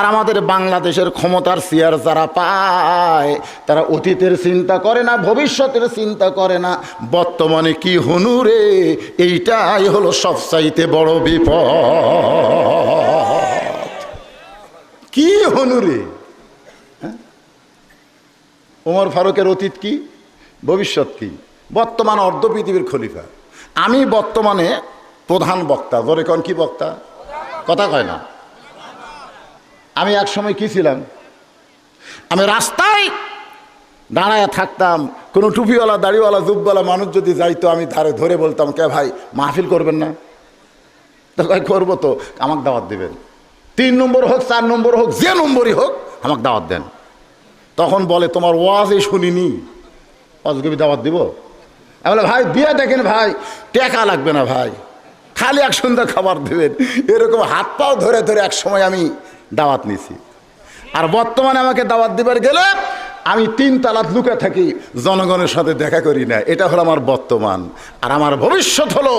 আর আমাদের বাংলাদেশের ক্ষমতার চেয়ার যারা পায়, তারা অতীতের চিন্তা করে না, ভবিষ্যতের চিন্তা করে না। বর্তমানে কি হনুরে এইটাই হলো সবচাইতে বড় বিপদ। কি হনুরে হ্যাঁ? ওমর ফারুকের অতীত কি? ভবিষ্যৎ কি? বর্তমান অর্ধ পৃথিবীর খলিফা। আমি বর্তমানে প্রধান বক্তা। ধরে কন, কি বক্তা? কথা কয় না। আমি এক সময় কি ছিলাম? আমি রাস্তায় দাঁড়ায় থাকতাম, কোনো টুপিওয়ালা, দাড়িওয়ালা জুবওয়ালা মানুষ যদি যাইতো, আমি ধারে ধরে বলতাম, কে ভাই, মাহফিল করবেন না? তো ভাই, করব তো, আমাকে দাওয়াত দেবেন। তিন নম্বর হোক, চার নম্বর হোক, যে নম্বরই হোক, আমাকে দাওয়াত দেন। তখন বলে, তোমার ওয়াজই শুনিনি। অজগবি দাওয়াত দিব? আমি ভাই, দিয়ে দেখেন ভাই, টেকা লাগবে না ভাই। খালি এক সুন্দর খাবার দেবেন। এরকম হাত পাও ধরে ধরে এক সময় আমি দাওয়াত নিছি। আর বর্তমানে আমাকে দাওয়াত দিবার গেলে আমি তিন তালাত লুকে থাকি, জনগণের সাথে দেখা করি না। এটা হলো আমার বর্তমান। আর আমার ভবিষ্যৎ হলো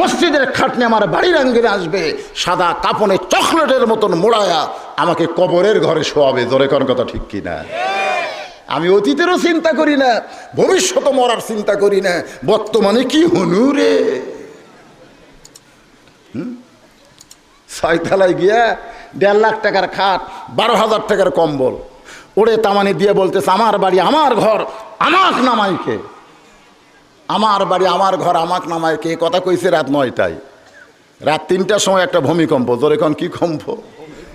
মসজিদের খাটনি আমার বাড়ির আঙ্গিনে আসবে, সাদা কাপনে চকলেটের মতন মোড়ায়া আমাকে কবরের ঘরে শোয়াবে। জোরে কোন কথা ঠিক কিনা? আমি অতীতেরও চিন্তা করি না ভবিষ্যৎ মরার চিন্তা করি না। বর্তমানে কি হনুরে ছয়তলায় গিয়া দেড় লাখ টাকার খাট, বারো হাজার টাকার কম্বল। ওরে তামানি দিয়ে বলতেছে, আমার বাড়ি, আমার ঘর, আমাক নামাইকে আমার বাড়ি, আমার ঘর, আমাক নামাইকে এ কথা কইছে রাত নয়টায়। রাত তিনটার সময় একটা ভূমিকম্প। জোরে কন কি কম্প?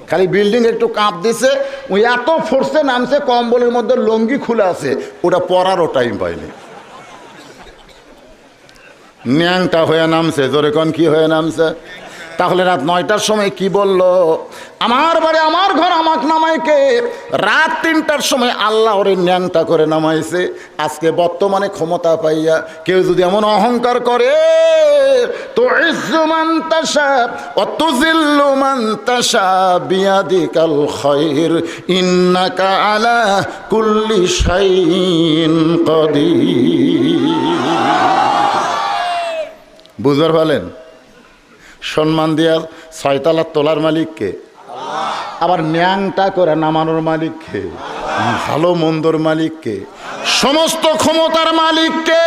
খালি বিল্ডিং একটু কাঁপ দিছে ওই এত ফোর্সে নামছে, কম্বলের মধ্যে লঙ্গি খুলে আছে। ওটা পরারও টাইম পায়নি। ন্যাংটা হয়ে নামছে। জোরে কন কি হয়ে নামছে? তাহলে রাত নয়টার সময় কি বলল? আমার বাড়ি, আমার ঘর, আমাক নামাইকে রাত তিনটার সময় আল্লাহ ওরে ন্যাংটা করে নামাইছে। আজকে বর্তমানে ক্ষমতা পাইয়া কেউ যদি এমন অহংকার করে, তো বিয়াদিকাল ইন্নাকা আলা বুঝবার পালেন সম্মান দিয়া ছয়তলা তোলার মালিককে। আবার ন্যাংটা করে নামানোর মালিককে, ভালো মন্দর মালিককে, সমস্ত ক্ষমতার মালিককে।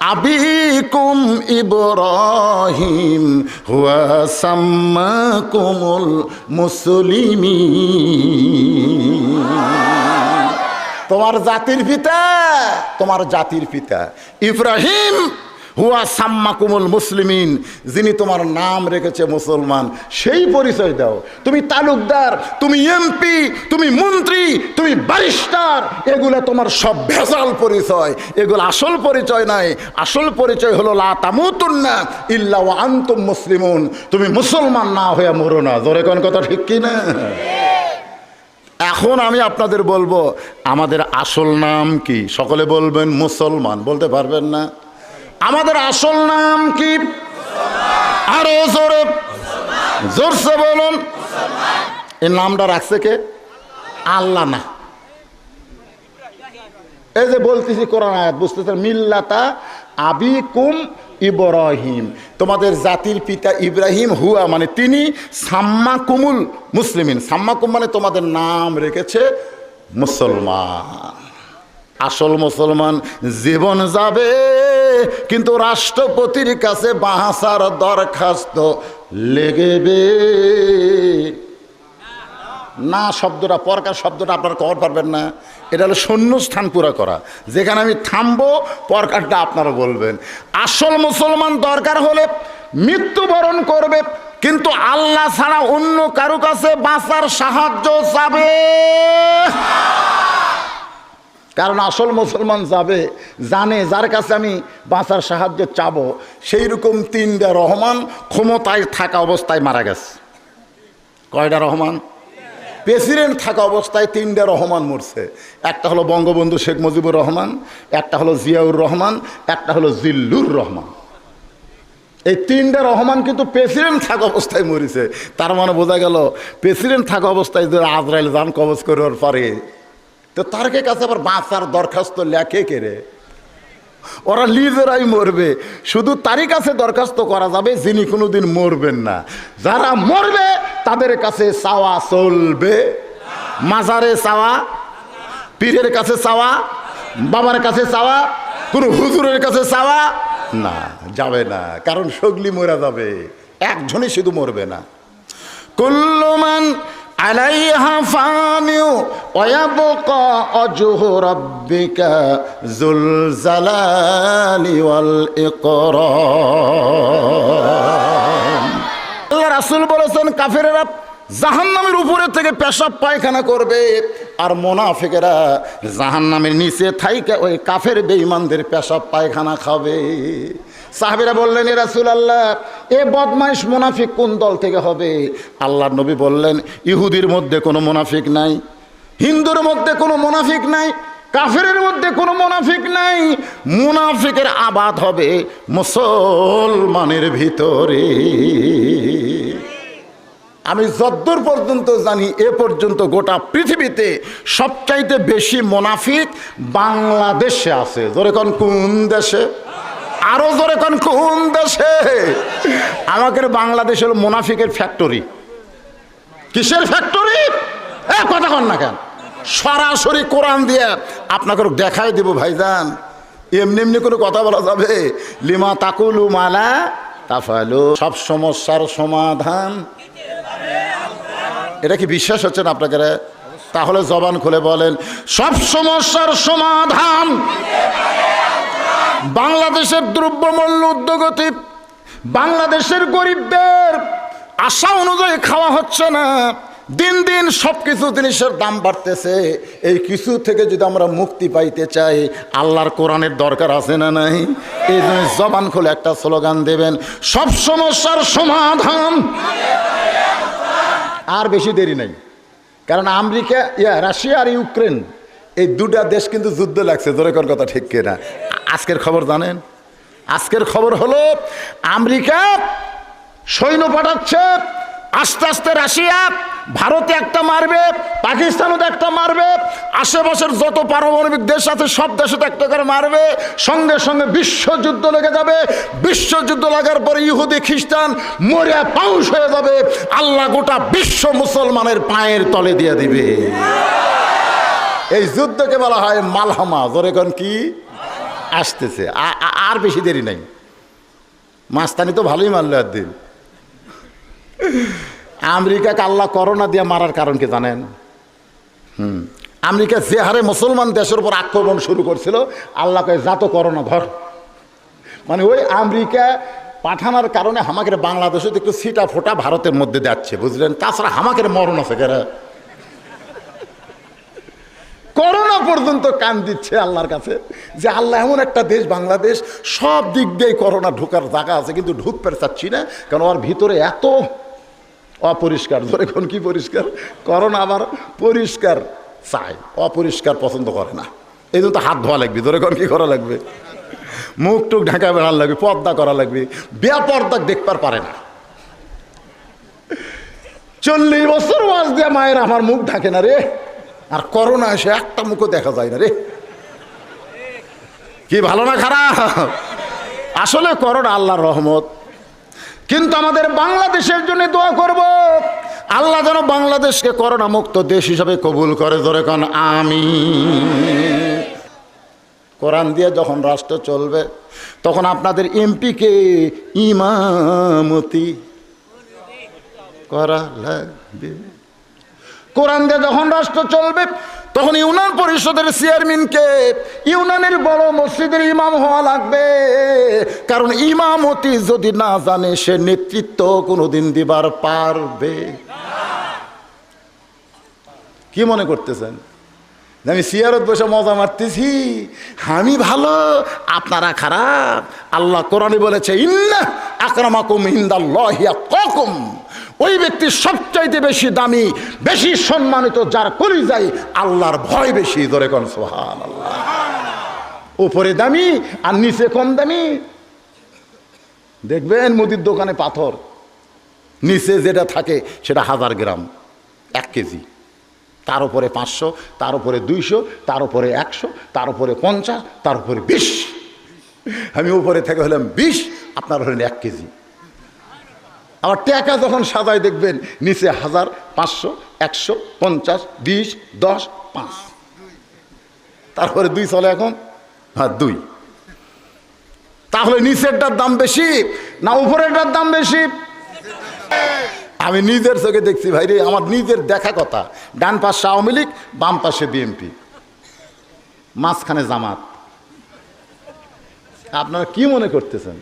আবিকুম ইব্রাহিম, হুয়া মুসলিমিন। তোমার জাতির পিতা, তোমার জাতির পিতা ইব্রাহিম। হুয়া সাম্মাকুমুল মুসলিমিন, যিনি তোমার নাম রেখেছে মুসলমান, সেই পরিচয় দাও। তুমি তালুকদার, তুমি এমপি, তুমি মন্ত্রী, তুমি ব্যারিস্টার, এগুলো তোমার সব ভেজাল পরিচয়। এগুলো আসল পরিচয় নাই। আসল পরিচয় হলো লা তামুতুন্না ইল্লা ওয়া আনতুম মুসলিমুন। তুমি মুসলমান না হয়ে মরো না। জোরে কোন কথা ঠিক কি না? এখন আমি আপনাদের বলব, আমাদের আসল নাম কি? সকলে বলবেন মুসলমান। বলতে পারবেন না? আমাদের আসল নাম কি? আরও জোরে, জোরসে বলুন। এই নামটা রাখছে কে? আল্লাহ না এই যে বলতেছি কোরআন আয়াত, বুঝতেছেন? মিল্লাতা আবিকুম ইব্রাহিম। তোমাদের জাতির পিতা ইব্রাহিম হুয়া মানে তিনি সাম্মা কুমুল মুসলিমিন। সাম্মা কুম মানে তোমাদের নাম রেখেছে মুসলমান। আসল মুসলমান জীবন যাবে। কিন্তু রাষ্ট্রপতির কাছে বাহাসার দরখাস্ত লেগেবে। না, শব্দটা, পরকার শব্দটা আপনারা কর পারবেন না। এটা হলো শূন্যস্থান পুরা করা। যেখানে আমি থামবো, পরকারটা আপনারা বলবেন। আসল মুসলমান দরকার হলে মৃত্যুবরণ করবে, কিন্তু আল্লাহ ছাড়া অন্য কারও কাছে বাঁচার সাহায্য চাবে। কারণ আসল মুসলমান যাবে, জানে যার কাছে আমি বাঁচার সাহায্য চাবো সেই রকম তিনটা রহমান ক্ষমতায় থাকা অবস্থায় মারা গেছে। কয়টা রহমান? প্রেসিডেন্ট থাকা অবস্থায় তিনটা রহমান মরছে। একটা হলো বঙ্গবন্ধু শেখ মুজিবুর রহমান, একটা হলো জিয়াউর রহমান, একটা হলো জিল্লুর রহমান। এই তিনটা রহমান কিন্তু প্রেসিডেন্ট থাকা অবস্থায় মরেছে। তার মানে বোঝা গেল প্রেসিডেন্ট থাকা অবস্থায় যদি আজরাইল যান কবজ করার পরে তো তারকে কাছে আবার বাঁচার দরখাস্ত লেখে কে রে? ওরা লিজেরাই মরবে। শুধু তারই কাছে দরখাস্ত করা যাবে যিনি কোনোদিন মরবেন না। যারা মরবে, তাদের কাছে চাওয়া চলবে। মাজারে চাওয়া, পীরের কাছে চাওয়া, বাবার কাছে চাওয়া, কোনো হুজুরের কাছে চাওয়া, না, যাবে না। কারণ সগলি মরা যাবে। একজনই শুধু মরবে না। কুল্লুমান আলাইহা ফানিউ ওয়াবকা অজহু রাব্বিকা যুল জালালি ওয়াল ইকরাম। আল্লাহ রাসূল বলেছেন কাফেরেরা জাহান্নামের উপরে থেকে পেশাব পায়খানা করবে। আর মোনাফিকেরা জাহান্নামের নিচে থাইকা ওই কাফের বেঈমানদের পেশাব পায়খানা খাবে। সাহাবিরা বললেন, এ রাসুল আল্লাহ এ বদমাইশ মোনাফিক কোন দল থেকে হবে? আল্লাহ নবী বললেন, ইহুদির মধ্যে কোনো মোনাফিক নাই, হিন্দুর মধ্যে কোনো মোনাফিক নাই, কাফেরের মধ্যে কোনো মোনাফিক নাই। মুনাফিকের আবাদ হবে মুসলমানের ভিতরে। আমি যদ্দূর পর্যন্ত জানি, এ পর্যন্ত গোটা পৃথিবীতে সবচাইতে বেশি মোনাফিক বাংলাদেশে আছে। জোরে কোন কোন দেশে? আরও জোরে কোন কোন দেশে? আমাদের বাংলাদেশ হলো মোনাফিকের ফ্যাক্টরি। কিসের ফ্যাক্টরি? এ কথা কন না কেন। সরাসরি কোরআন দিয়ে আপনাকে দেখাই দেব, ভাইজান। এমনি এমনি করে কথা বলা যাবে। লিমা তাকুলু মালা তাফালু। সব সমস্যার সমাধান এটা কি বিশ্বাস হচ্ছে না আপনাকে তাহলে জবান খুলে বলেন, সব সমস্যার সমাধান। বাংলাদেশের দ্রব্যমূল্য উদ্যোগতি, বাংলাদেশের গরিবদের আশা অনুযায়ী খাওয়া হচ্ছে না। দিন দিন সব কিছু জিনিসের দাম বাড়তেছে। এই কিছু থেকে যদি আমরা মুক্তি পাইতে চাই, আল্লাহর কোরআনের দরকার আছে না নাই? এই জন্য জবান খুলে একটা স্লোগান দেবেন, সব সমস্যার সমাধান। আর বেশি দেরি নাই। কারণ আমেরিকা, ইয়া, রাশিয়া আর ইউক্রেন, এই দুটা দেশ কিন্তু যুদ্ধ লাগছে, জোরে কর কথা ঠিক কিনা। আজকের খবর জানেন? আজকের খবর হলো, আমেরিকা সৈন্য পাঠাচ্ছে আস্তে আস্তে রাশিয়া, ভারতে একটা মারবে, পাকিস্তানও একটা মারবে, আশেপাশের যত পারমাণবিক দেশ আছে সব দেশে একটা করে মারবে, সঙ্গে সঙ্গে বিশ্বযুদ্ধ লেগে যাবে বিশ্বযুদ্ধ লাগার পরে ইহুদি, খ্রিস্টান মরিয়া পাউস হয়ে যাবে, আল্লাহ গোটা বিশ্ব মুসলমানের পায়ের তলে দিয়ে দিবে। এই যুদ্ধকে বলা হয় মালহামা, জোরে কোন কি? আসতেছে আর বেশি দেরি নাই। মাস্তানি তো ভালোই মারলো একদিন। আমেরিকাকে আল্লাহ করোনা দিয়ে মারার কারণ কি জানেন? হুম। আমেরিকা যে হারে মুসলমান দেশের উপর আক্রমণ শুরু করছিল আল্লাহকে যাত করোনা, ধর। মানে ওই আমেরিকা পাঠানোর কারণে হামাকের বাংলাদেশে একটু সিটা ফোটা ভারতের মধ্যে যাচ্ছে, বুঝলেন? তাছাড়া হামাকের মরণ আছে কেরা? করোনা পর্যন্ত কান দিচ্ছে আল্লাহর কাছে যে আল্লাহ এমন একটা দেশ, বাংলাদেশ, সব দিক দিয়ে করোনা ঢোকার জায়গা আছে, কিন্তু ঢুক পেরে চাচ্ছি না কারণ ওর ভিতরে এত অপরিষ্কার। ধরে কোন কি পরিষ্কার? করোনা আবার পরিষ্কার। চায় অপরিষ্কার পছন্দ করে না। এই জন্য তো হাত ধোয়া লাগবে। ধরে কোন কি করা লাগবে? মুখ টুক ঢাকা বেড়ান লাগবে, পর্দা করা লাগবে। বেপর্দা দেখবার পারে না। চল্লিশ বছর মাস দিয়ে মায়ের আমার মুখ ঢাকে না রে। আর করোনা এসে একটা মুখও দেখা যায় না রে। কি ভালো না খারাপ? আসলে করোনা আল্লাহর রহমত। কিন্তু আমাদের বাংলাদেশের জন্য দোয়া করব। আল্লাহ যেন বাংলাদেশকে করোনা মুক্ত দেশ হিসাবে কবুল করে ধরে কারণ আমি কোরআন দিয়ে যখন রাষ্ট্র চলবে, তখন আপনাদের এমপিকে ইমামতি করা লাগবে। কোরআন দিয়ে যখন রাষ্ট্র চলবে তখন ইউনান পরিষদের চেয়ারম্যানকে ইউনানের বড় মসজিদের ইমাম হওয়া লাগবে। কারণ ইমামতি যদি না জানে, সে নেতৃত্ব কোনোদিন দিবার পারবে কি মনে করতেছেন? আমি সিয়ারত বসে মজা মারতেছি। আমি ভালো, আপনারা খারাপ। আল্লাহ কোরআনে বলেছে, ইন্না আকরামাকুম ইন্দাল্লাহিয়া ককুম ওই ব্যক্তি সবচাইতে বেশি দামি, বেশি সম্মানিত, যার যায় আল্লাহর ভয় বেশি ধরে কোন সোহান উপরে দামি আর নিচে কম দামি। দেখবেন মুদির দোকানে পাথর। নিচে যেটা থাকে সেটা হাজার গ্রাম, এক কেজি। তার উপরে পাঁচশো, তার উপরে দুইশো, তার উপরে একশো, তার উপরে পঞ্চাশ, তার উপরে বিশ। আমি উপরে থেকে হলাম বিশ, আপনার হলেন এক কেজি। আবার টাকা যখন সাজায় দেখবেন, নিচে হাজার, পাঁচশো, একশো, পঞ্চাশ, বিশ, দশ, পাঁচ। তারপরে দুই চলে এখন? হ্যাঁ দুই। তাহলে নিচেরটার দাম বেশি না উপরেরটার দাম বেশি? আমি নিজের চোখে দেখছি ভাই রে, আমার নিজের দেখা কথা। ডান পাশে আওয়ামী লীগ, বাম পাশে বিএনপি। মাঝখানে জামাত। আপনারা কি মনে করতেছেন?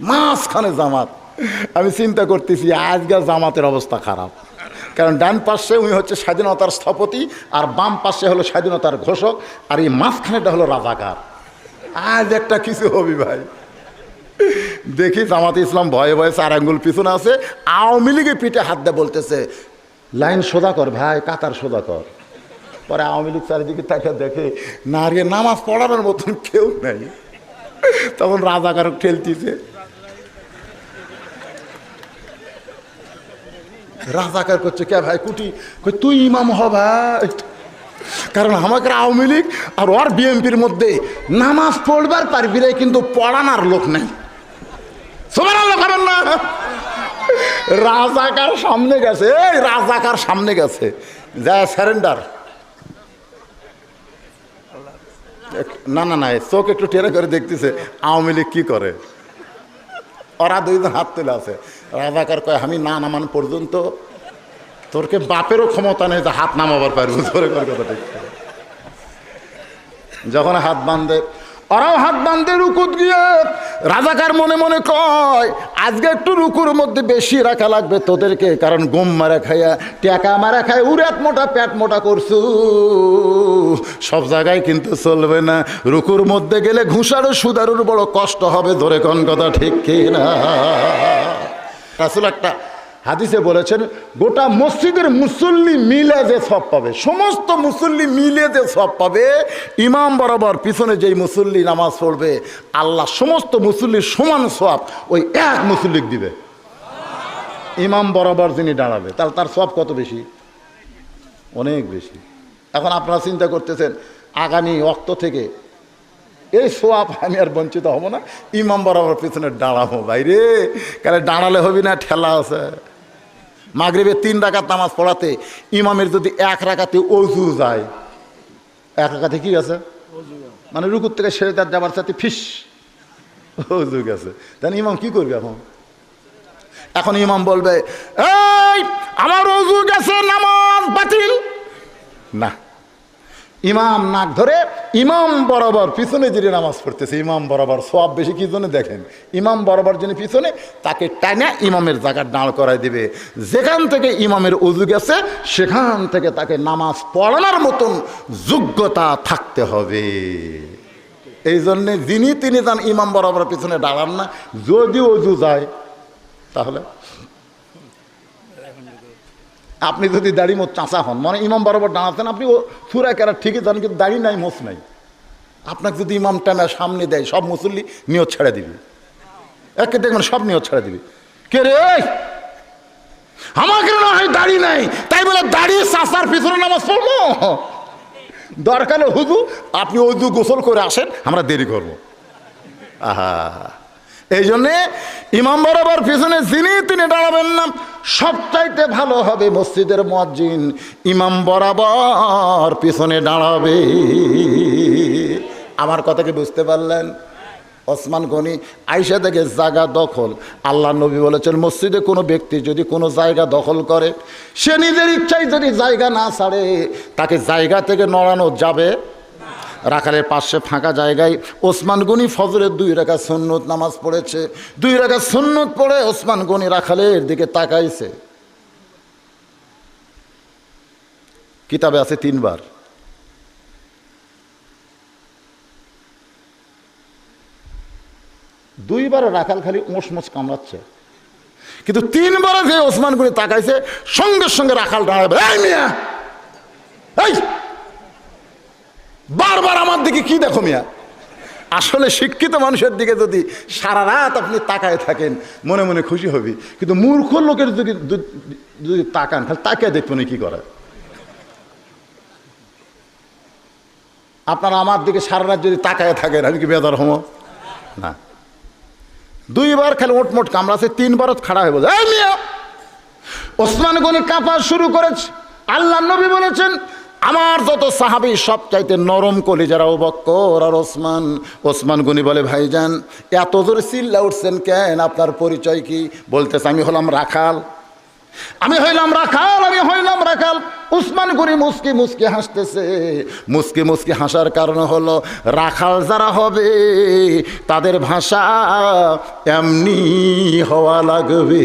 মাঝখানে জামাত। আমি চিন্তা করতেছি আজকাল জামাতের অবস্থা খারাপ। কারণ ডান পাশে উনি হচ্ছে স্বাধীনতার স্থপতি, আর বাম পাশে হলো স্বাধীনতার ঘোষক, আর এই মাঝখানেটা হলো রাজাকার। আজ একটা কিছু হবি ভাই। দেখি জামাতে ইসলাম ভয়ে ভয়ে চার আঙ্গুল পিছনে আছে, আওয়ামী লীগে পিঠে হাত দিয়ে বলতেছে, লাইন সোজা কর ভাই, কাতার সোজা কর। পরে আওয়ামী লীগ চারিদিকে তাকে দেখে, না নারী নামাজ পড়ানোর মতন কেউ নাই। তখন রাজাকার ঠেলতিছে। রাজাকার করছে কে ভাই? কুটি। তুই ইমাম হ ভাই। কারণ আমাকে আওয়ামী লীগ আর ওর বিএনপির মধ্যে নামাজ পড়বার পারবি রে কিন্তু পড়ানোর লোক নেই। রাজাকার সামনে গেছে। এই রাজাকার সামনে গেছে। যা স্যারেন্ডার না না না চোখ একটু টেনে করে দেখতেছে, আওয়ামী লীগ কি করে? ওরা দুইজন হাত তুলে আছে। রাজাকার কয়, আমি না নামান পর্যন্ত তোরকে বাপেরও ক্ষমতা নেই যে হাত নামাবার পারব। তোর কথা যখন হাত বাঁধে ওরাও হাত বাঁধে রুকুত গিয়ে রাজাকার মনে মনে কয়, আজকে একটু রুকুর মধ্যে বেশি রাখা লাগবে তোদেরকে, কারণ গম মারা খাইয়া, টেকা মারা খায় উড়াত মোটা, প্যাট মোটা করছু। সব জায়গায় কিন্তু চলবে না। রুকুর মধ্যে গেলে ঘুষারও সুদারুর বড় কষ্ট হবে, ধরে কোন কথা ঠিক কি না রাসুল একটা হাদিসে বলেছেন, গোটা মসজিদের মুসল্লি মিলে যে সব পাবে, সমস্ত মুসল্লি মিলে যে সব পাবে, ইমাম বরাবর পিছনে যেই মুসল্লি নামাজ পড়বে, আল্লাহ সমস্ত মুসল্লির সমান সব ওই এক মুসল্লিক দিবে। ইমাম বরাবর যিনি দাঁড়াবে, তাহলে তার সব কত বেশি? অনেক বেশি। এখন আপনারা চিন্তা করতেছেন, আগামী অক্ত থেকে এই সোয়াব আমি আর বঞ্চিত হব না, ইমাম বরাবর পিছনে দাঁড়াবো বাইরে কারণ দাঁড়ালে হবি না, ঠেলা আছে। মাগরিবের তিন রাকাত নামাজ পড়াতে ইমামের যদি এক রাকাতে অজু যায়, এক রাখাতে কি গেছে? মানে রুকুর থেকে সেরে তার যাবার সাথে ফিস অজু গেছে। তাহলে ইমাম কি করবে এখন? এখন ইমাম বলবে, এই, আমার অজু গেছে, নামাজ বাতিল। না। ইমাম নাক ধরে ইমাম বরাবর পিছনে যিনি নামাজ পড়তেছে, ইমাম বরাবর সব বেশি কি জন্য দেখেন? ইমাম বরাবর যিনি পিছনে, তাকে টানা ইমামের জায়গা দাঁড় করাই দিবে। যেখান থেকে ইমামের উজু গেছে, সেখান থেকে তাকে নামাজ পড়ানোর মতন যোগ্যতা থাকতে হবে। এই জন্যে যিনি তিনি যান ইমাম বরাবর পিছনে দাঁড়ান না। যদি অজু যায়, তাহলে আপনি যদি দাড়ি মোট চাঁচা হন মানে ইমাম বরাবর দাঁড়াতেন আপনি সুরা কেরা ঠিকই জানেন, কিন্তু দাড়ি নাই, মোচ নাই। আপনাকে যদি ইমাম টানা সামনে দেয়, সব মুসল্লি নিয়ত ছেড়ে দিবি। একে দেখবেন সব নিয়ত ছেড়ে দিবি। কে রে? আমাকে না হয় দাড়ি নাই। তাই বলে দাড়ি চাষার পিছনে নামাজ পড়ব? দরকার হুজু, আপনি ওজু গোসল করে আসেন, আমরা দেরি করব। আহা। এই জন্যে ইমাম বরাবর পিছনে যিনি, তিনি দাঁড়াবেন না। সবচাইতে ভালো হবে মসজিদের মসজিদ ইমাম বরাবর পিছনে দাঁড়াবে। আমার কথা কি বুঝতে পারলেন? ওসমান গনি আইসা থেকে জায়গা দখল। আল্লাহ নবী বলেছেন, মসজিদে কোনো ব্যক্তি যদি কোনো জায়গা দখল করে, সে নিজের ইচ্ছায় যদি জায়গা না ছাড়ে, তাকে জায়গা থেকে নড়ানো যাবে। রাখালের পাশে ফাঁকা জায়গায় ওসমান গনি ফজরের দুই রেখা সন্ন্যত নামাজ পড়েছে। দুই রেখা সন্ন্যত পড়ে ওসমান গনি রাখালের দিকে তাকাইছে। কিতাবে আছে তিনবার। দুইবার রাখাল খালি ওঁস মোচ কামড়াচ্ছে। কিন্তু তিনবারে যে ওসমান গনি তাকাইছে, সঙ্গে সঙ্গে রাখাল দাঁড়াবে এই বারবার আমার দিকে কি দেখো মিয়া? আসলে শিক্ষিত মানুষের দিকে যদি সারা রাত আপনি তাকায় থাকেন, মনে মনে খুশি হবি। কিন্তু মূর্খ লোকের যদি যদি তাকান, তাহলে তাকিয়ে দেখবেন কি করে। আপনারা আমার দিকে সারা রাত যদি তাকায় থাকেন, আমি কি বেদার হম না। দুইবার খেলে ওটমোট কামড়াছে তিনবারও খাড়া হয়ে বলছে ওসমান গনি কাঁপা শুরু করেছে, আল্লাহ নবী বলেছেন আমার যত সাহাবি সব চাইতে নরম কলি যারা বক্কর আর ওসমান। ওসমান গনি বলে, ভাইজান, এত জোরে চিল্লা উঠছেন কেন? আপনার পরিচয় কি? বলতেছে, আমি হলাম রাখাল। আমি হইলাম রাখাল, আমি হইলাম রাখাল। উসমান গনি মুসকি মুসকি হাসতেছে। মুসকি মুসকি হাসার কারণ হলো, রাখাল যারা হবে, তাদের ভাষা এমনি হওয়া লাগবে।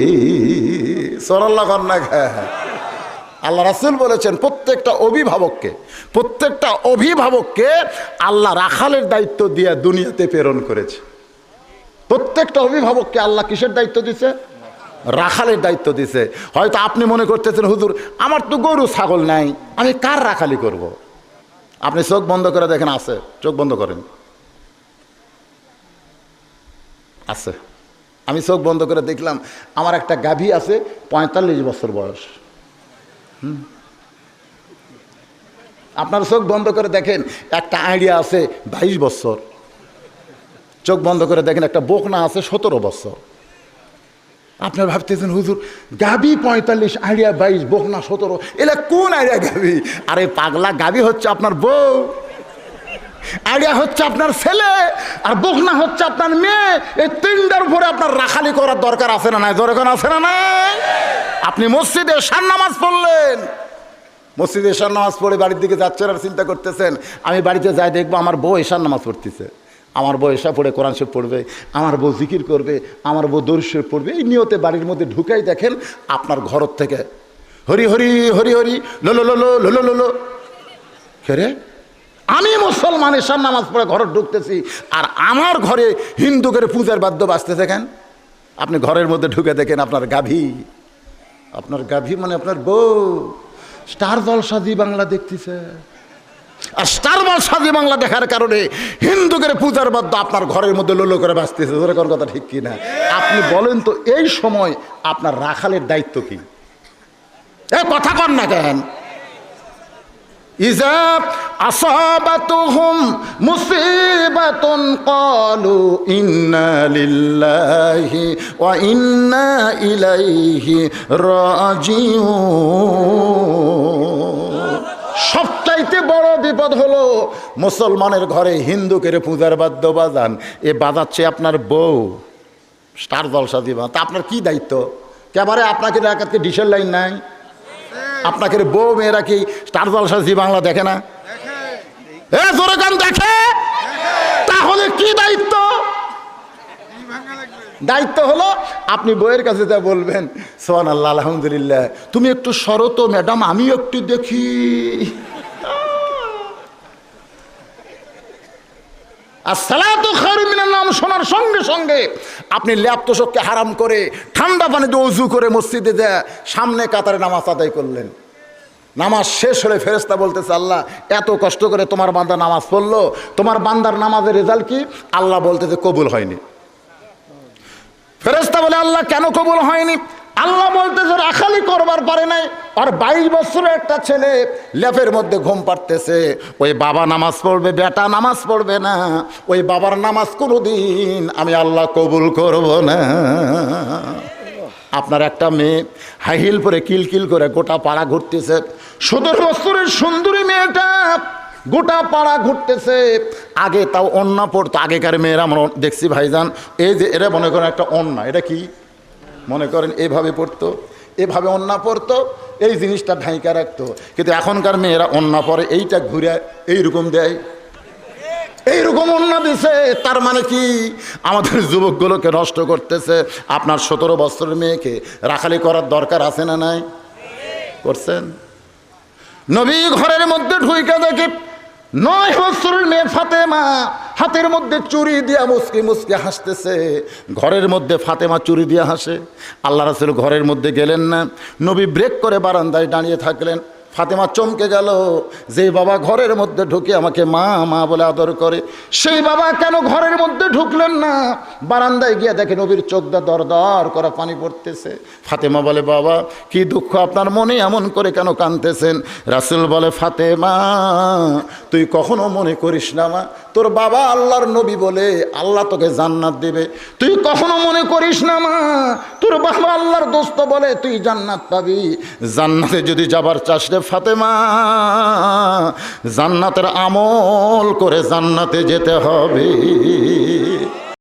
সরাল্লা কন্যা আল্লাহ রাসুল বলেছেন, প্রত্যেকটা অভিভাবককে প্রত্যেকটা অভিভাবককে আল্লাহ রাখালের দায়িত্ব দিয়ে দুনিয়াতে প্রেরণ করেছে। প্রত্যেকটা অভিভাবককে আল্লাহ কিসের দায়িত্ব দিছে? রাখালের দায়িত্ব দিছে। হয়তো আপনি মনে করতেছেন, হুজুর, আমার তো গরু, ছাগল নাই, আমি কার রাখালি করব। আপনি চোখ বন্ধ করে দেখেন, আছে, চোখ বন্ধ করেন। আছে। আমি চোখ বন্ধ করে দেখলাম, আমার একটা গাভী আছে, পঁয়তাল্লিশ বছর বয়স। আপনার চোখ বন্ধ করে দেখেন, একটা আইডিয়া আছে বাইশ বছর। চোখ বন্ধ করে দেখেন, একটা বকনা আছে সতেরো বছর। আপনার ভাবতেছেন, হুজুর গাবি পঁয়তাল্লিশ আইডিয়া বাইশ, বকনা সতেরো, এলা কোন আইডিয়া গাবি আরে পাগলা গাবি হচ্ছে আপনার বউ। আইডিয়া হচ্ছে আপনার ছেলে, আর বকনা হচ্ছে আপনার মেয়ে। এই তিনটার উপরে আপনার রাখালি করার দরকার আছে না নাই? দরকার আছে না নাই? আপনি মসজিদে সার নামাজ পড়লেন। মসজিদে এশার নামাজ পড়ে বাড়ির দিকে যাচ্ছেন আর চিন্তা করতেছেন, আমি বাড়িতে যাই দেখব আমার বউ এশার নামাজ পড়তেছে। আমার বউ এসা পড়ে কোরআন শরীফ পড়বে, আমার বউ জিকির করবে, আমার বউ দরুদ পড়বে, এই নিয়তে বাড়ির মধ্যে ঢুকাই দেখেন আপনার ঘর থেকে। হরি হরি হরি হরি লোলো লোলো লোলো লোলো আমি মুসলমান এসার নামাজ পড়ে ঘরে ঢুকতেছি, আর আমার ঘরে হিন্দু করে পূজার বাদ্য বাজতেছে কেন? আপনি ঘরের মধ্যে ঢুকে দেখেন আপনার গাভী। আপনার গাভী মানে আপনার বউ। স্টার দল সাজি বাংলা দেখতেছে। আর স্টার দল সাজি বাংলা দেখার কারণে হিন্দুদের পূজার বাদ্য আপনার ঘরের মধ্যে লোলো করে বাঁচতেছে ধরে কোন কথা ঠিক কি না আপনি বলেন তো, এই সময় আপনার রাখালের দায়িত্ব কি? এ কথা কন না কেন? ইজা ইলাইহি সবচাইতে বড় বিপদ হলো মুসলমানের ঘরে হিন্দুকে পূজার বাদ্য বাজান এ বাজাচ্ছে আপনার বউ, স্টার জলসা দিবা। তা আপনার কি দায়িত্ব? কেবারে আপনাকে ডিসেল লাইন নাই? আপনাকে বউ মেয়েরা কি স্টার জলসা জি বাংলা দেখে না? এ দেখে। তাহলে কি দায়িত্ব? দায়িত্ব হলো আপনি বইয়ের কাছে যা বলবেন। সোহান আল্লাহ আলহামদুলিল্লাহ। তুমি একটু শরত ম্যাডাম আমি একটু দেখি। আর সালাতো খারুমিনার নাম শোনার সঙ্গে সঙ্গে আপনি ল্যাপটসককে হারাম করে ঠান্ডা পানিতে উজু করে মসজিদে দেয় সামনে কাতারে নামাজ আদায় করলেন। নামাজ শেষ হলে ফেরেস্তা বলতেছে, আল্লাহ, এত কষ্ট করে তোমার বান্দা নামাজ পড়ল। তোমার বান্দার নামাজের রেজাল্ট কি? আল্লাহ বলতেছে, কবুল হয়নি। ফেরেস্তা বলে, আল্লাহ, কেন কবুল হয়নি? আল্লাহ বলতেছে রাখালি করবার পারে নাই। আর বাইশ বছরের একটা ছেলে লেপের মধ্যে ঘুম পাড়তেছে। ওই বাবা নামাজ পড়বে, বেটা নামাজ পড়বে না। ওই বাবার নামাজ কোনোদিন আমি আল্লাহ কবুল করব না। আপনার একটা মেয়ে হাই হিল পরে কিলকিল করে গোটা পাড়া ঘুরতেছে। সতেরো বছরের সুন্দরী মেয়েটা গোটা পাড়া ঘুরতেছে। আগে তাও অন্না পড়তো, আগেকার মেয়েরা আমরা দেখছি ভাইজান। এই যে এরা মনে করেন একটা অন্না এটা কি? মনে করেন, এভাবে পড়তো, এভাবে অন্না পড়তো, এই জিনিসটা ঢাইকা রাখতো। কিন্তু এখনকার মেয়েরা অন্না পরে, এইটা ঘুরে এইরকম দেয়। এইরকম অন্য দিছে, তার মানে কি? আমাদের যুবকগুলোকে নষ্ট করতেছে, আপনার সতেরো বছরের মেয়েকে রাখালি করার দরকার আছে না নাই? করছেন? নবী ঘরের মধ্যে ঢুইকা দেখে নয় বছরের মেয়ে ফাতেমা, হাতের মধ্যে চুরি দিয়া মুসকি মুসকি হাসতেছে। ঘরের মধ্যে ফাতেমা চুরি দিয়া হাসে। আল্লাহ রাসুল ঘরের মধ্যে গেলেন না। নবী ব্রেক করে বারান্দায় দাঁড়িয়ে থাকলেন। ফাতেমা চমকে গেল, যে বাবা ঘরের মধ্যে ঢুকে আমাকে মা মা বলে আদর করে। সেই বাবা কেন ঘরের মধ্যে ঢুকলেন না? বারান্দায় গিয়ে দেখে নবীর চোখ দা দর করা পানি পড়তেছে। ফাতেমা বলে, বাবা, কি দুঃখ, আপনার মনে এমন করে কেন কানতেছেন রাসুল বলে, ফাতেমা, তুই কখনো মনে করিস না মা, তোর বাবা আল্লাহর নবী বলে আল্লাহ তোকে জান্নাত দেবে। তুই কখনো মনে করিস না মা, তোর বাবা আল্লাহর দোস্ত বলে তুই জান্নাত পাবি। জান্নাতে যদি যাবার রে ফাতেমা জান্নাতের আমল করে জান্নাতে যেতে হবে।